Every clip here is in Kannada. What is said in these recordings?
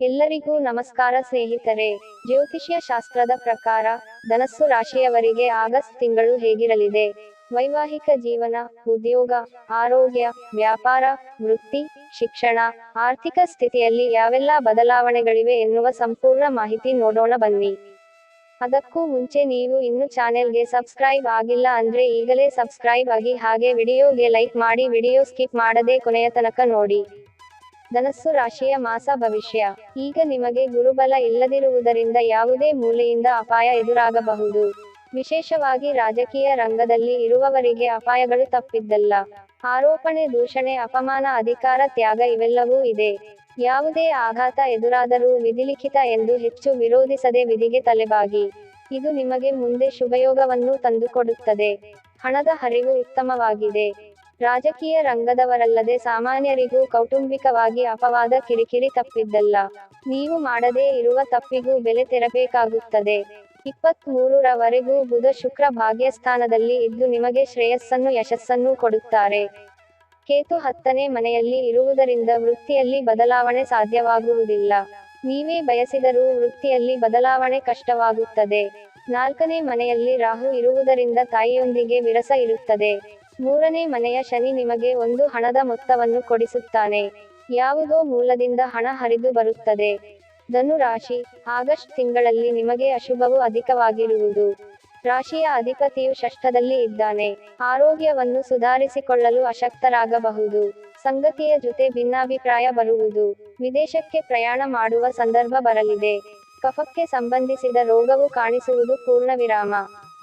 ಎಲ್ಲರಿಗೂ ನಮಸ್ಕಾರ ಸ್ನೇಹಿತರೆ. ಜ್ಯೋತಿಷ್ಯ ಶಾಸ್ತ್ರದ ಪ್ರಕಾರ ಧನಸ್ಸು ರಾಶಿಯವರಿಗೆ ಆಗಸ್ಟ್ ತಿಂಗಳು ಹೇಗಿರಲಿದೆ? ವೈವಾಹಿಕ ಜೀವನ, ಉದ್ಯೋಗ, ಆರೋಗ್ಯ, ವ್ಯಾಪಾರ, ವೃತ್ತಿ, ಶಿಕ್ಷಣ, ಆರ್ಥಿಕ ಸ್ಥಿತಿಯಲ್ಲಿ ಯಾವೆಲ್ಲ ಬದಲಾವಣೆಗಳಿವೆ ಎನ್ನುವ ಸಂಪೂರ್ಣ ಮಾಹಿತಿ ನೋಡೋಣ ಬನ್ನಿ. ಅದಕ್ಕೂ ಮುಂಚೆ ನೀವು ಇನ್ನು ಚಾನೆಲ್ಗೆ ಸಬ್ಸ್ಕ್ರೈಬ್ ಆಗಿಲ್ಲ ಅಂದ್ರೆ ಈಗಲೇ ಸಬ್ಸ್ಕ್ರೈಬ್ ಆಗಿ ಹಾಗೆ ವಿಡಿಯೋಗೆ ಲೈಕ್ ಮಾಡಿ ವಿಡಿಯೋ ಸ್ಕಿಪ್ ಮಾಡದೆ ಕೊನೆಯ ತನಕ ನೋಡಿ. ಧನಸ್ಸು ರಾಶಿಯ ಮಾಸ ಭವಿಷ್ಯ. ಈಗ ನಿಮಗೆ ಗುರುಬಲ ಇಲ್ಲದಿರುವುದರಿಂದ ಯಾವುದೇ ಮೂಲೆಯಿಂದ ಅಪಾಯ ಎದುರಾಗಬಹುದು. ವಿಶೇಷವಾಗಿ ರಾಜಕೀಯ ರಂಗದಲ್ಲಿ ಇರುವವರಿಗೆ ಅಪಾಯಗಳು ತಪ್ಪಿದ್ದಲ್ಲ. ಆರೋಪಣೆ, ದೂಷಣೆ, ಅಪಮಾನ, ಅಧಿಕಾರ, ತ್ಯಾಗ ಇವೆಲ್ಲವೂ ಇದೆ. ಯಾವುದೇ ಆಘಾತ ಎದುರಾದರೂ ವಿಧಿಲಿಖಿತ ಎಂದು ಹೆಚ್ಚು ವಿರೋಧಿಸದೆ ವಿಧಿಗೆ ತಲೆಬಾಗಿ. ಇದು ನಿಮಗೆ ಮುಂದೆ ಶುಭಯೋಗವನ್ನು ತಂದುಕೊಡುತ್ತದೆ. ಹಣದ ಹರಿವು ಉತ್ತಮವಾಗಿದೆ. ರಾಜಕೀಯ ರಂಗದವರಲ್ಲದೆ ಸಾಮಾನ್ಯರಿಗೂ ಕೌಟುಂಬಿಕವಾಗಿ ಅಪವಾದ ಕಿರಿಕಿರಿ ತಪ್ಪಿದ್ದಲ್ಲ. ನೀವು ಮಾಡದೇ ಇರುವ ತಪ್ಪಿಗೂ ಬೆಲೆ ತೆರಬೇಕಾಗುತ್ತದೆ. ಇಪ್ಪತ್ತ್ ಮೂರರವರೆಗೂ ಬುಧ ಶುಕ್ರ ಭಾಗ್ಯಸ್ಥಾನದಲ್ಲಿ ಇದ್ದು ನಿಮಗೆ ಶ್ರೇಯಸ್ಸನ್ನು ಯಶಸ್ಸನ್ನು ಕೊಡುತ್ತಾರೆ. ಕೇತು ಹತ್ತನೇ ಮನೆಯಲ್ಲಿ ಇರುವುದರಿಂದ ವೃತ್ತಿಯಲ್ಲಿ ಬದಲಾವಣೆ ಸಾಧ್ಯವಾಗುವುದಿಲ್ಲ. ನೀವೇ ಬಯಸಿದರೂ ವೃತ್ತಿಯಲ್ಲಿ ಬದಲಾವಣೆ ಕಷ್ಟವಾಗುತ್ತದೆ. ನಾಲ್ಕನೇ ಮನೆಯಲ್ಲಿ ರಾಹು ಇರುವುದರಿಂದ ತಾಯಿಯೊಂದಿಗೆ ವಿರಸ ಇರುತ್ತದೆ. ಮೂರನೇ ಮನೆಯ ಶನಿ ನಿಮಗೆ ಒಂದು ಹಣದ ಮೊತ್ತವನ್ನು ಕೊಡಿಸುತ್ತಾನೆ. ಯಾವುದೋ ಮೂಲದಿಂದ ಹಣ ಹರಿದು ಬರುತ್ತದೆ. ಧನು ರಾಶಿ ಆಗಸ್ಟ್ ತಿಂಗಳಲ್ಲಿ ನಿಮಗೆ ಅಶುಭವು ಅಧಿಕವಾಗಿರುವುದು. ರಾಶಿಯ ಅಧಿಪತಿಯು ಷಷ್ಠದಲ್ಲಿ ಇದ್ದಾನೆ. ಆರೋಗ್ಯವನ್ನು ಸುಧಾರಿಸಿಕೊಳ್ಳಲು ಅಶಕ್ತರಾಗಬಹುದು. ಸಂಗತಿಯ ಜೊತೆ ಭಿನ್ನಾಭಿಪ್ರಾಯ ಬರುವುದು. ವಿದೇಶಕ್ಕೆ ಪ್ರಯಾಣ ಮಾಡುವ ಸಂದರ್ಭ ಬರಲಿದೆ. ಕಫಕ್ಕೆ ಸಂಬಂಧಿಸಿದ ರೋಗವು ಕಾಣಿಸುವುದು ಪೂರ್ಣ ವಿರಾಮ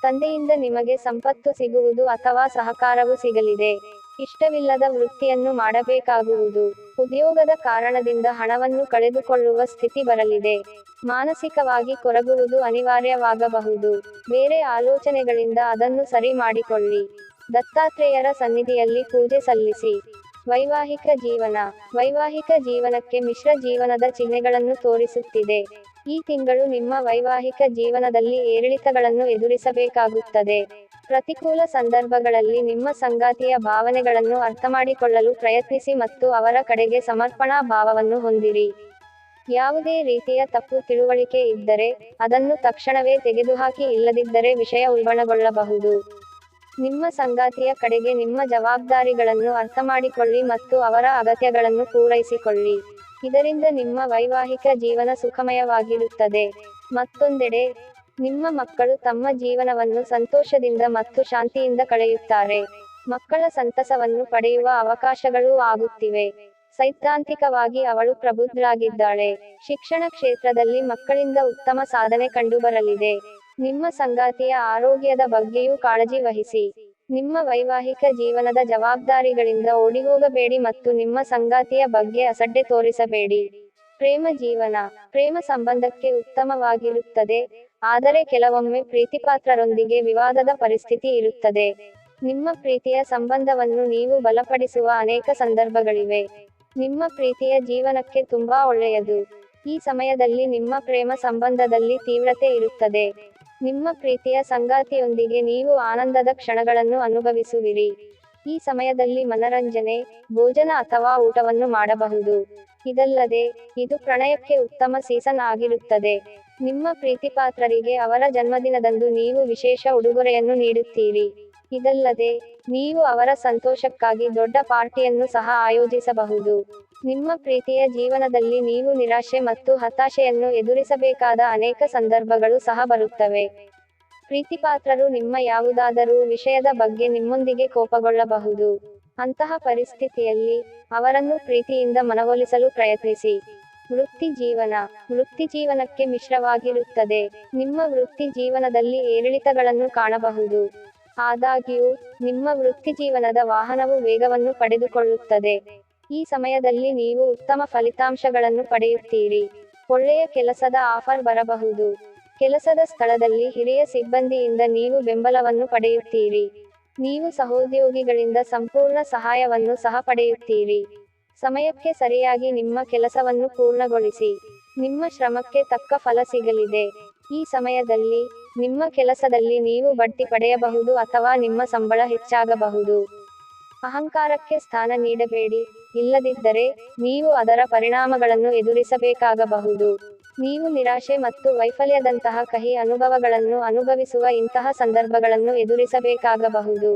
ತಂದೆಯಿಂದ ನಿಮಗೆ ಸಂಪತ್ತು ಸಿಗುವುದು ಅಥವಾ ಸಹಕಾರವು ಸಿಗಲಿದೆ. ಇಷ್ಟವಿಲ್ಲದ ವೃತ್ತಿಯನ್ನು ಮಾಡಬೇಕಾಗುವುದು. ಉದ್ಯೋಗದ ಕಾರಣದಿಂದ ಹಣವನ್ನು ಕಳೆದುಕೊಳ್ಳುವ ಸ್ಥಿತಿ ಬರಲಿದೆ. ಮಾನಸಿಕವಾಗಿ ಕೊರಗುವುದು ಅನಿವಾರ್ಯವಾಗಬಹುದು. ಬೇರೆ ಆಲೋಚನೆಗಳಿಂದ ಅದನ್ನು ಸರಿ ಮಾಡಿಕೊಳ್ಳಿ. ದತ್ತಾತ್ರೇಯರ ಸನ್ನಿಧಿಯಲ್ಲಿ ಪೂಜೆ ಸಲ್ಲಿಸಿ. ವೈವಾಹಿಕ ಜೀವನ. ವೈವಾಹಿಕ ಜೀವನಕ್ಕೆ ಮಿಶ್ರ ಜೀವನದ ಚಿಹ್ನೆಗಳನ್ನು ತೋರಿಸುತ್ತಿದೆ. ಈ ತಿಂಗಳು ನಿಮ್ಮ ವೈವಾಹಿಕ ಜೀವನದಲ್ಲಿ ಏರಿಳಿತಗಳನ್ನು ಎದುರಿಸಬೇಕಾಗುತ್ತದೆ. ಪ್ರತಿಕೂಲ ಸಂದರ್ಭಗಳಲ್ಲಿ ನಿಮ್ಮ ಸಂಗಾತಿಯ ಭಾವನೆಗಳನ್ನು ಅರ್ಥಮಾಡಿಕೊಳ್ಳಲು ಪ್ರಯತ್ನಿಸಿ ಮತ್ತು ಅವರ ಕಡೆಗೆ ಸಮರ್ಪಣಾ ಭಾವವನ್ನು ಹೊಂದಿರಿ. ಯಾವುದೇ ರೀತಿಯ ತಪ್ಪು ತಿಳುವಳಿಕೆ ಇದ್ದರೆ ಅದನ್ನು ತಕ್ಷಣವೇ ತೆಗೆದುಹಾಕಿ ಇಲ್ಲದಿದ್ದರೆ ವಿಷಯ ಉಲ್ಬಣಗೊಳ್ಳಬಹುದು. ನಿಮ್ಮ ಸಂಗಾತಿಯ ಕಡೆಗೆ ನಿಮ್ಮ ಜವಾಬ್ದಾರಿಗಳನ್ನು ಅರ್ಥಮಾಡಿಕೊಳ್ಳಿ ಮತ್ತು ಅವರ ಅಗತ್ಯಗಳನ್ನು ಪೂರೈಸಿಕೊಳ್ಳಿ. ಇದರಿಂದ ನಿಮ್ಮ ವೈವಾಹಿಕ ಜೀವನ ಸುಖಮಯವಾಗಿರುತ್ತದೆ. ಮತ್ತೊಂದೆಡೆ, ನಿಮ್ಮ ಮಕ್ಕಳು ತಮ್ಮ ಜೀವನವನ್ನು ಸಂತೋಷದಿಂದ ಮತ್ತು ಶಾಂತಿಯಿಂದ ಕಳೆಯುತ್ತಾರೆ. ಮಕ್ಕಳ ಸಂತಸವನ್ನು ಪಡೆಯುವ ಅವಕಾಶಗಳೂ ಆಗುತ್ತಿವೆ. ಸೈದ್ಧಾಂತಿಕವಾಗಿ ಅವಳು ಪ್ರಬುದ್ಧರಾಗಿದ್ದಾಳೆ ಶಿಕ್ಷಣ ಕ್ಷೇತ್ರದಲ್ಲಿ ಮಕ್ಕಳಿಂದ ಉತ್ತಮ ಸಾಧನೆ ಕಂಡುಬರಲಿದೆ. ನಿಮ್ಮ ಸಂಗಾತಿಯ ಆರೋಗ್ಯದ ಬಗ್ಗೆಯೂ ಕಾಳಜಿ ವಹಿಸಿ. ನಿಮ್ಮ ವೈವಾಹಿಕ ಜೀವನದ ಜವಾಬ್ದಾರಿಗಳಿಂದ ಓಡಿಹೋಗಬೇಡಿ ಮತ್ತು ನಿಮ್ಮ ಸಂಗಾತಿಯ ಬಗ್ಗೆ ಅಸಡ್ಡೆ ತೋರಿಸಬೇಡಿ. ಪ್ರೇಮ ಜೀವನ, ಪ್ರೇಮ ಸಂಬಂಧಕ್ಕೆ ಉತ್ತಮವಾಗಿರುತ್ತದೆ, ಆದರೆ ಕೆಲವೊಮ್ಮೆ ಪ್ರೀತಿಪಾತ್ರರೊಂದಿಗೆ ವಿವಾದದ ಪರಿಸ್ಥಿತಿ ಇರುತ್ತದೆ. ನಿಮ್ಮ ಪ್ರೀತಿಯ ಸಂಬಂಧವನ್ನು ನೀವು ಬಲಪಡಿಸುವ ಅನೇಕ ಸಂದರ್ಭಗಳಿವೆ. ನಿಮ್ಮ ಪ್ರೀತಿಯ ಜೀವನಕ್ಕೆ ತುಂಬಾ ಒಳ್ಳೆಯದು. ಈ ಸಮಯದಲ್ಲಿ ನಿಮ್ಮ ಪ್ರೇಮ ಸಂಬಂಧದಲ್ಲಿ ತೀವ್ರತೆ ಇರುತ್ತದೆ. ನಿಮ್ಮ ಪ್ರೀತಿಯ ಸಂಗಾತಿಯೊಂದಿಗೆ ನೀವು ಆನಂದದ ಕ್ಷಣಗಳನ್ನು ಅನುಭವಿಸುವಿರಿ. ಈ ಸಮಯದಲ್ಲಿ ಮನರಂಜನೆ, ಭೋಜನ ಅಥವಾ ಊಟವನ್ನು ಮಾಡಬಹುದು. ಇದಲ್ಲದೆ, ಇದು ಪ್ರಣಯಕ್ಕೆ ಉತ್ತಮ ಸೀಸನ್ ಆಗಿರುತ್ತದೆ. ನಿಮ್ಮ ಪ್ರೀತಿಪಾತ್ರರಿಗೆ ಅವರ ಜನ್ಮದಿನದಂದು ನೀವು ವಿಶೇಷ ಉಡುಗೊರೆಯನ್ನು ನೀಡುತ್ತೀರಿ. ಇದಲ್ಲದೆ, ನೀವು ಅವರ ಸಂತೋಷಕ್ಕಾಗಿ ದೊಡ್ಡ ಪಾರ್ಟಿಯನ್ನು ಸಹ ಆಯೋಜಿಸಬಹುದು. ನಿಮ್ಮ ಪ್ರೀತಿಯ ಜೀವನದಲ್ಲಿ ನೀವು ನಿರಾಶೆ ಮತ್ತು ಹತಾಶೆಯನ್ನು ಎದುರಿಸಬೇಕಾದ ಅನೇಕ ಸಂದರ್ಭಗಳು ಸಹ ಬರುತ್ತವೆ. ಪ್ರೀತಿಪಾತ್ರರು ನಿಮ್ಮ ಯಾವುದಾದರೂ ವಿಷಯದ ಬಗ್ಗೆ ನಿಮ್ಮೊಂದಿಗೆ ಕೋಪಗೊಳ್ಳಬಹುದು. ಅಂತಹ ಪರಿಸ್ಥಿತಿಯಲ್ಲಿ ಅವರನ್ನು ಪ್ರೀತಿಯಿಂದ ಮನವೊಲಿಸಲು ಪ್ರಯತ್ನಿಸಿ. ವೃತ್ತಿ ಜೀವನ, ವೃತ್ತಿ ಜೀವನಕ್ಕೆ ಮಿಶ್ರವಾಗಿರುತ್ತದೆ. ನಿಮ್ಮ ವೃತ್ತಿ ಜೀವನದಲ್ಲಿ ಏರಿಳಿತಗಳನ್ನು ಕಾಣಬಹುದು. ಆದಾಗ್ಯೂ, ನಿಮ್ಮ ವೃತ್ತಿ ಜೀವನದ ವಾಹನವು ವೇಗವನ್ನು ಪಡೆದುಕೊಳ್ಳುತ್ತದೆ. ಈ ಸಮಯದಲ್ಲಿ ನೀವು ಉತ್ತಮ ಫಲಿತಾಂಶಗಳನ್ನು ಪಡೆಯುತ್ತೀರಿ. ಒಳ್ಳೆಯ ಕೆಲಸದ ಆಫರ್ ಬರಬಹುದು. ಕೆಲಸದ ಸ್ಥಳದಲ್ಲಿ ಹಿರಿಯ ಸಿಬ್ಬಂದಿಯಿಂದ ನೀವು ಬೆಂಬಲವನ್ನು ಪಡೆಯುತ್ತೀರಿ. ನೀವು ಸಹೋದ್ಯೋಗಿಗಳಿಂದ ಸಂಪೂರ್ಣ ಸಹಾಯವನ್ನು ಸಹ ಪಡೆಯುತ್ತೀರಿ. ಸಮಯಕ್ಕೆ ಸರಿಯಾಗಿ ನಿಮ್ಮ ಕೆಲಸವನ್ನು ಪೂರ್ಣಗೊಳಿಸಿ. ನಿಮ್ಮ ಶ್ರಮಕ್ಕೆ ತಕ್ಕ ಫಲ ಸಿಗಲಿದೆ. ಈ ಸಮಯದಲ್ಲಿ ನಿಮ್ಮ ಕೆಲಸದಲ್ಲಿ ನೀವು ಬಡ್ತಿ ಪಡೆಯಬಹುದು ಅಥವಾ ನಿಮ್ಮ ಸಂಬಳ ಹೆಚ್ಚಾಗಬಹುದು. ಅಹಂಕಾರಕ್ಕೆ ಸ್ಥಾನ ನೀಡಬೇಡಿ. ಇಲ್ಲದಿದ್ದರೆ ನೀವು ಅದರ ಪರಿಣಾಮಗಳನ್ನು ಎದುರಿಸಬೇಕಾಗಬಹುದು. ನೀವು ನಿರಾಶೆ ಮತ್ತು ವೈಫಲ್ಯದಂತಹ ಕಹಿ ಅನುಭವಗಳನ್ನು ಅನುಭವಿಸುವ ಇಂತಹ ಸಂದರ್ಭಗಳನ್ನು ಎದುರಿಸಬೇಕಾಗಬಹುದು.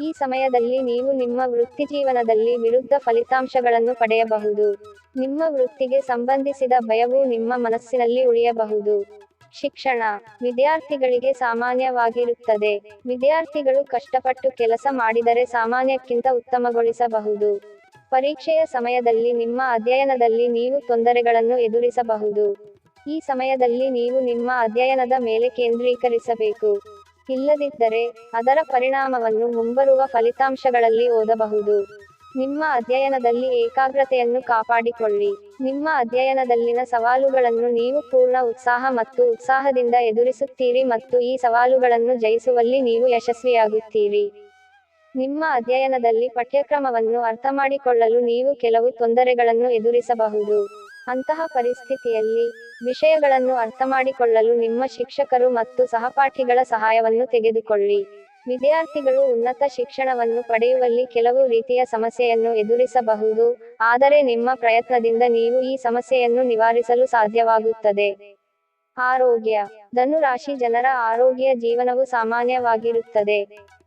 ಈ ಸಮಯದಲ್ಲಿ ನೀವು ನಿಮ್ಮ ವೃತ್ತಿಜೀವನದಲ್ಲಿ ವಿರುದ್ಧ ಫಲಿತಾಂಶಗಳನ್ನು ಪಡೆಯಬಹುದು. ನಿಮ್ಮ ವೃತ್ತಿಗೆ ಸಂಬಂಧಿಸಿದ ಭಯವು ನಿಮ್ಮ ಮನಸ್ಸಿನಲ್ಲಿ ಉಳಿಯಬಹುದು. ಶಿಕ್ಷಣ ವಿದ್ಯಾರ್ಥಿಗಳಿಗೆ ಸಾಮಾನ್ಯವಾಗಿರುತ್ತದೆ. ವಿದ್ಯಾರ್ಥಿಗಳು ಕಷ್ಟಪಟ್ಟು ಕೆಲಸ ಮಾಡಿದರೆ ಸಾಮಾನ್ಯಕ್ಕಿಂತ ಉತ್ತಮಗೊಳಿಸಬಹುದು. ಪರೀಕ್ಷೆಯ ಸಮಯದಲ್ಲಿ ನಿಮ್ಮ ಅಧ್ಯಯನದಲ್ಲಿ ನೀವು ತೊಂದರೆಗಳನ್ನು ಎದುರಿಸಬಹುದು. ಈ ಸಮಯದಲ್ಲಿ ನೀವು ನಿಮ್ಮ ಅಧ್ಯಯನದ ಮೇಲೆ ಕೇಂದ್ರೀಕರಿಸಬೇಕು. ಇಲ್ಲದಿದ್ದರೆ ಅದರ ಪರಿಣಾಮವನ್ನು ಮುಂಬರುವ ಫಲಿತಾಂಶಗಳಲ್ಲಿ ಓದಬಹುದು. ನಿಮ್ಮ ಅಧ್ಯಯನದಲ್ಲಿ ಏಕಾಗ್ರತೆಯನ್ನು ಕಾಪಾಡಿಕೊಳ್ಳಿ. ನಿಮ್ಮ ಅಧ್ಯಯನದಲ್ಲಿನ ಸವಾಲುಗಳನ್ನು ನೀವು ಪೂರ್ಣ ಉತ್ಸಾಹ ಮತ್ತು ಉತ್ಸಾಹದಿಂದ ಎದುರಿಸುತ್ತೀರಿ ಮತ್ತು ಈ ಸವಾಲುಗಳನ್ನು ಜಯಿಸುವಲ್ಲಿ ನೀವು ಯಶಸ್ವಿಯಾಗುತ್ತೀರಿ. ನಿಮ್ಮ ಅಧ್ಯಯನದಲ್ಲಿ ಪಠ್ಯಕ್ರಮವನ್ನು ಅರ್ಥಮಾಡಿಕೊಳ್ಳಲು ನೀವು ಕೆಲವು ತೊಂದರೆಗಳನ್ನು ಎದುರಿಸಬಹುದು. ಅಂತಹ ಪರಿಸ್ಥಿತಿಯಲ್ಲಿ ವಿಷಯಗಳನ್ನು ಅರ್ಥಮಾಡಿಕೊಳ್ಳಲು ನಿಮ್ಮ ಶಿಕ್ಷಕರು ಮತ್ತು ಸಹಪಾಠಿಗಳ ಸಹಾಯವನ್ನು ತೆಗೆದುಕೊಳ್ಳಿ. ವಿದ್ಯಾರ್ಥಿಗಳು ಉನ್ನತ ಶಿಕ್ಷಣವನ್ನು ಪಡೆಯುವಲ್ಲಿ ಕೆಲವು ರೀತಿಯ ಸಮಸ್ಯೆಯನ್ನು ಎದುರಿಸಬಹುದು. ಆದರೆ ನಿಮ್ಮ ಪ್ರಯತ್ನದಿಂದ ನೀವು ಈ ಸಮಸ್ಯೆಯನ್ನು ನಿವಾರಿಸಲು ಸಾಧ್ಯವಾಗುತ್ತದೆ. ಆರೋಗ್ಯ. ಧನುರಾಶಿ ಜನರ ಆರೋಗ್ಯ ಜೀವನವು ಸಾಮಾನ್ಯವಾಗಿರುತ್ತದೆ.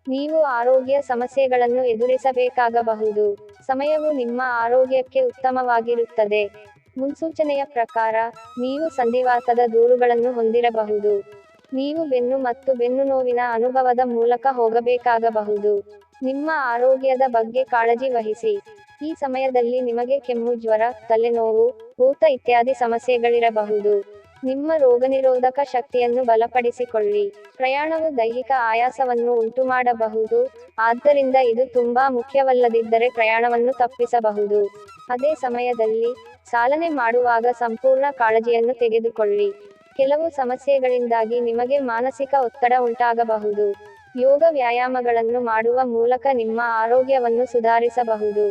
ನೀವು ಆರೋಗ್ಯ ಸಮಸ್ಯೆಗಳನ್ನು ಎದುರಿಸಬೇಕಾಗಬಹುದು. ಸಮಯವು ನಿಮ್ಮ ಆರೋಗ್ಯಕ್ಕೆ ಉತ್ತಮವಾಗಿರುತ್ತದೆ. ಮುನ್ಸೂಚನೆಯ ಪ್ರಕಾರ, ನೀವು ಸಂಧಿವಾತದ ದೂರುಗಳನ್ನು ಹೊಂದಿರಬಹುದು. ನೀವು ಬೆನ್ನು ಮತ್ತು ಬೆನ್ನು ನೋವಿನ ಅನುಭವದ ಮೂಲಕ ಹೋಗಬೇಕಾಗಬಹುದು. ನಿಮ್ಮ ಆರೋಗ್ಯದ ಬಗ್ಗೆ ಕಾಳಜಿ ವಹಿಸಿ. ಈ ಸಮಯದಲ್ಲಿ ನಿಮಗೆ ಕೆಮ್ಮು, ಜ್ವರ, ತಲೆನೋವು, ಊತ ಇತ್ಯಾದಿ ಸಮಸ್ಯೆಗಳಿರಬಹುದು. ನಿಮ್ಮ ರೋಗನಿರೋಧಕ ಶಕ್ತಿಯನ್ನು ಬಲಪಡಿಸಿಕೊಳ್ಳಿ. ಪ್ರಯಾಣವು ದೈಹಿಕ ಆಯಾಸವನ್ನು ಉಂಟುಮಾಡಬಹುದು. ಆದ್ದರಿಂದ ಇದು ತುಂಬಾ ಮುಖ್ಯವಲ್ಲದಿದ್ದರೆ ಪ್ರಯಾಣವನ್ನು ತಪ್ಪಿಸಬಹುದು. ಅದೇ ಸಮಯದಲ್ಲಿ ಚಾಲನೆ ಮಾಡುವಾಗ ಸಂಪೂರ್ಣ ಕಾಳಜಿಯನ್ನು ತೆಗೆದುಕೊಳ್ಳಿ. ಕೆಲವು ಸಮಸ್ಯೆಗಳಿಂದಾಗಿ ನಿಮಗೆ ಮಾನಸಿಕ ಒತ್ತಡ ಉಂಟಾಗಬಹುದು. ಯೋಗ ವ್ಯಾಯಾಮಗಳನ್ನು ಮಾಡುವ ಮೂಲಕ ನಿಮ್ಮ ಆರೋಗ್ಯವನ್ನು ಸುಧಾರಿಸಬಹುದು.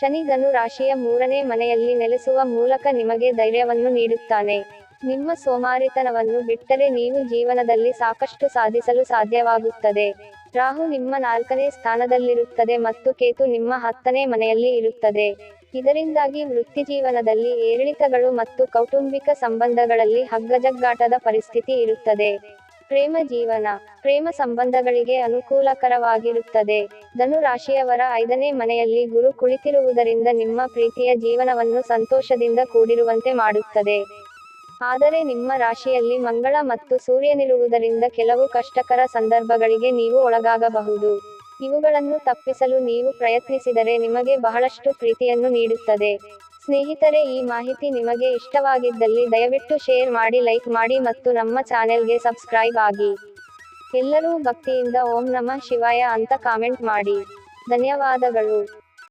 ಶನಿ ಧನು ರಾಶಿಯ ಮೂರನೇ ಮನೆಯಲ್ಲಿ ನೆಲೆಸುವ ಮೂಲಕ ನಿಮಗೆ ಧೈರ್ಯವನ್ನು ನೀಡುತ್ತಾನೆ. ನಿಮ್ಮ ಸೋಮಾರಿತನವನ್ನು ಬಿಟ್ಟರೆ ನೀವು ಜೀವನದಲ್ಲಿ ಸಾಕಷ್ಟು ಸಾಧಿಸಲು ಸಾಧ್ಯವಾಗುತ್ತದೆ. ರಾಹು ನಿಮ್ಮ ನಾಲ್ಕನೇ ಸ್ಥಾನದಲ್ಲಿರುತ್ತದೆ ಮತ್ತು ಕೇತು ನಿಮ್ಮ ಹತ್ತನೇ ಮನೆಯಲ್ಲಿ ಇರುತ್ತದೆ. ಇದರಿಂದಾಗಿ ವೃತ್ತಿಜೀವನದಲ್ಲಿ ಏರಿಳಿತಗಳು ಮತ್ತು ಕೌಟುಂಬಿಕ ಸಂಬಂಧಗಳಲ್ಲಿ ಹಗ್ಗಜಗ್ಗಾಟದ ಪರಿಸ್ಥಿತಿ ಇರುತ್ತದೆ. ಪ್ರೇಮ ಜೀವನ, ಪ್ರೇಮ ಸಂಬಂಧಗಳಿಗೆ ಅನುಕೂಲಕರವಾಗಿರುತ್ತದೆ. ಧನು ರಾಶಿಯವರ ಐದನೇ ಮನೆಯಲ್ಲಿ ಗುರು ಕುಳಿತಿರುವುದರಿಂದ ನಿಮ್ಮ ಪ್ರೀತಿಯ ಜೀವನವನ್ನು ಸಂತೋಷದಿಂದ ಕೂಡಿರುವಂತೆ ಮಾಡುತ್ತದೆ. ಆದರೆ ನಿಮ್ಮ ರಾಶಿಯಲ್ಲಿ ಮಂಗಳ ಮತ್ತು ಸೂರ್ಯನಿರುವುದರಿಂದ ಕೆಲವು ಕಷ್ಟಕರ ಸಂದರ್ಭಗಳಿಗೆ ನೀವು ಒಳಗಾಗಬಹುದು. ಇವುಗಳನ್ನು ತಪ್ಪಿಸಲು ನೀವು ಪ್ರಯತ್ನಿಸಿದರೆ ನಿಮಗೆ ಬಹಳಷ್ಟು ಪ್ರೀತಿಯನ್ನು ನೀಡುತ್ತದೆ. ಸ್ನೇಹಿತರೆ, ಈ ಮಾಹಿತಿ ನಿಮಗೆ ಇಷ್ಟವಾಗಿದ್ದಲ್ಲಿ ದಯವಿಟ್ಟು ಶೇರ್ ಮಾಡಿ, ಲೈಕ್ ಮಾಡಿ ಮತ್ತು ನಮ್ಮ ಚಾನೆಲ್ಗೆ ಸಬ್ಸ್ಕ್ರೈಬ್ ಆಗಿ. ಎಲ್ಲರೂ ಭಕ್ತಿಯಿಂದ ಓಂ ನಮಃ ಶಿವಾಯ ಅಂತ ಕಾಮೆಂಟ್ ಮಾಡಿ. ಧನ್ಯವಾದಗಳು.